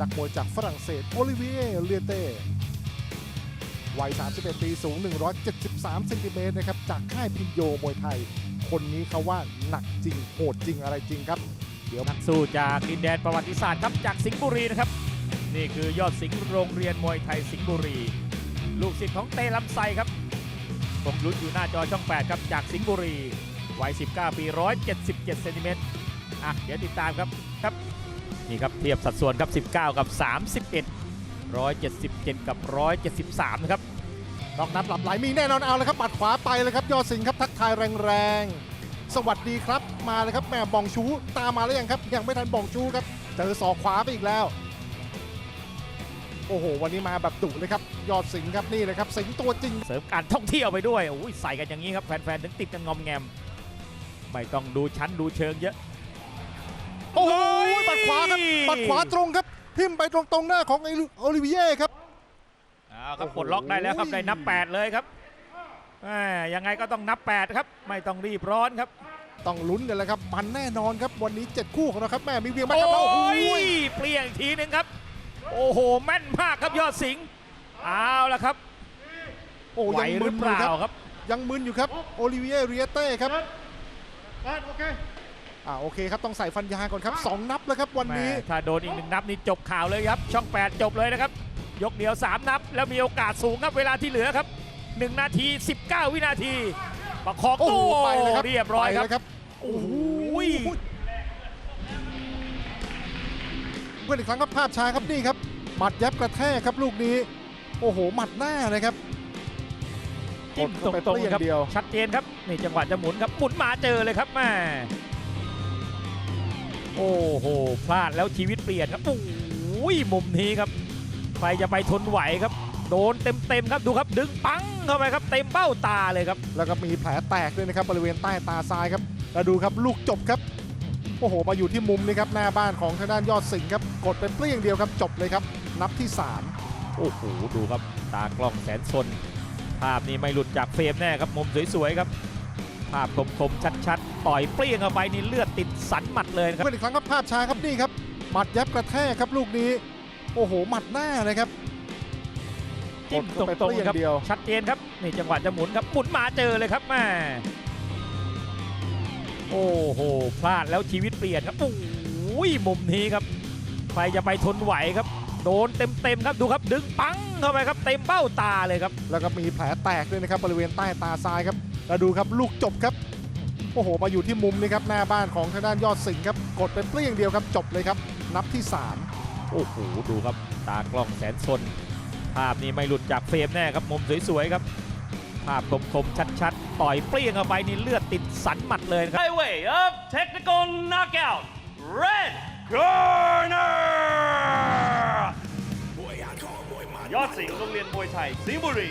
นักมวยจากฝรั่งเศสโอลิเวียเลียเต้วัย 31 ปี สูง 173เซนติเมตรนะครับ จากค่ายพินโยมวยไทย คนนี้เขาว่าหนักจริง โหดจริงอะไรจริงครับ เดี๋ยวนักสู้จากดินแดนประวัติศาสตร์ครับ จากสิงห์บุรีนะครับ นี่คือยอดสิงห์โรงเรียนมวยไทยสิงห์บุรี ลูกศิษย์ของเต้ลำไซครับผมลุ้นอยู่หน้าจอช่อง 8 ครับ จากสิงห์บุรี วัย 19 ปี 177เซนติเมตรอะ เดี๋ยวติดตามครับ ครับ นี่ครับเทียบสัดส่วนครับ 19 กับ 31 177 กับ 173 นะครับนอกนับหลับไหลมีแน่นอนเอาเลยครับปัดขวาไปเลยครับยอดสิงห์ครับทักทายแรงๆ สวัสดีครับมาเลยครับแม่บองชูตามมาแล้วยังครับ ยังไม่ทันบองชูครับเจอศอกขวาไปอีกแล้ว โอ้โห วันนี้มาแบบดุเลยครับ ยอดสิงห์ครับนี่เลยครับสิงห์ตัวจริง เสริมการท่องเที่ยวไปด้วยโอ้ยใส่กันอย่างนี้ครับแฟนๆถึงติดกันงอมแงมไม่ต้องดูชั้นดูเชิงเยอะ โอ้โหโอ้ยปั ดขวาครับปัดขวาตรงครับทิ่มไปตรงตรงๆหน้าของไอโอลิเวียครับเอาครับโอ้โหปลดล็อกได้แล้วครับได้นับ 8 เลยครับแหม่ยังไงก็ต้องนับ 8 ครับ ไม่ต้องรีบร้อนครับต้องลุ้นกันแล้วครับ มันแน่นอนครับวันนี้ 7 คู่ของเราครับแม่มีเวียงไหมโอ้ครับโอ้โหยเปลี่ยนอีกทีหนึงครับ โอ้โหแม่นมากครับยอดสิงห์เอาละครับ โอ้ไหวยังหมึรืนออเปยู่ล่าครับครับ ยังมึนอยู่ครับโอลิเวียเรียเต้ครับโอเค อ่าโอเคครับต้องใส่ฟันยางก่อนครับสองนับแล้วครับวันนี้แม่ถ้าโดนอีกหนึ่งนับนี่จบข่าวเลยครับ ช่อง 8 จบเลยนะครับ ยกเดียว 3 นับ แล้วมีโอกาสสูงครับเวลาที่เหลือครับ 1 นาที 19 วินาที ประคองโอ้โหตู้ไปเลยครับเรียบร้อยครับไปเลยครับโอ้โหเพื่อนอีกครั้งครับภาพช้าครับนี่ครับหมัดยับกระแทกครับลูกนี้ โอ้โหหมัดหน้านะครับจิ้มกตดเข้าไปรงเปรี้ยงๆครับเดียวชัดเจนครับนี่จังหวะจะหมุนครับหมุนมาเจอเลยครับแม่ โอ้โห พลาดแล้วชีวิตเปลี่ยนครับโอ้ยมุมนี้ครับ ใครจะไปทนไหวครับ โดนเต็มๆครับดูครับ ดึงปังเข้าไปครับ เต็มเบ้าตาเลยครับ แล้วก็มีแผลแตกด้วยนะครับบริเวณใต้ตาซ้ายครับแล้วดูครับลูกจบครับ โอ้โห มาอยู่ที่มุมนี้ครับหน้าบ้านของทางด้านยอดสิงห์ครับ กดไปเปรี้ยงเดียวครับจบเลยครับ นับที่ โอ้โหดูครับ ตากล้องแสนสนภาพนี้ไม่หลุดจากเฟรมแน่ครับมุมสวยๆครับ ภาพคมๆชัดๆ ต่อยเปรี้ยงเข้าไปนี่เลือดติดสันหมัดเลย3นะครับเพื่อนอีกครั้งครับภาพช้าครับนี่ครับหมัดยับกระแทกครับลูกนี้ โอ้โหหมัดหน้าเลยครับจิ้มกดตเข้าไปรงๆครับเปรี้ยงเดียวชัดเจนครับนี่จังหวะจะหมุนครับหมุนมาเจอเลยครับแม่โอ้โหพลาดแล้วชีวิตเปลี่ยนครับโอ้ยมุมนี้ครับใครจะไปทนไหวครับ โดนเต็มๆครับดูครับดึงปังเข้าไปครับเต็มเบ้าตาเลยครับ แล้วก็มีแผลแตกด้วยนะครับบริเวณใต้ตาซ้ายครับ แล้วดูครับลูกจบครับ โอ้โห มาอยู่ที่มุมนี้ครับ หน้าบ้านของทางด้านยอดสิงห์ครับ กดไปเปรี้ยงเดียวครับ จบเลยครับ นับที่ 3 โอ้โห ดูครับ ตากล้องแสนสน ภาพนี้ไม่หลุดจากเฟรมแน่ครับ มุมสวยๆครับ ภาพคมๆชัดๆ ต่อยเปรี้ยงเข้าไปนี่เลือดติดสันหมัดเลยนะครับ By way of technical knockout, red corner ยอดสิงห์โรงเรียนมวยไทยสิงห์บุรี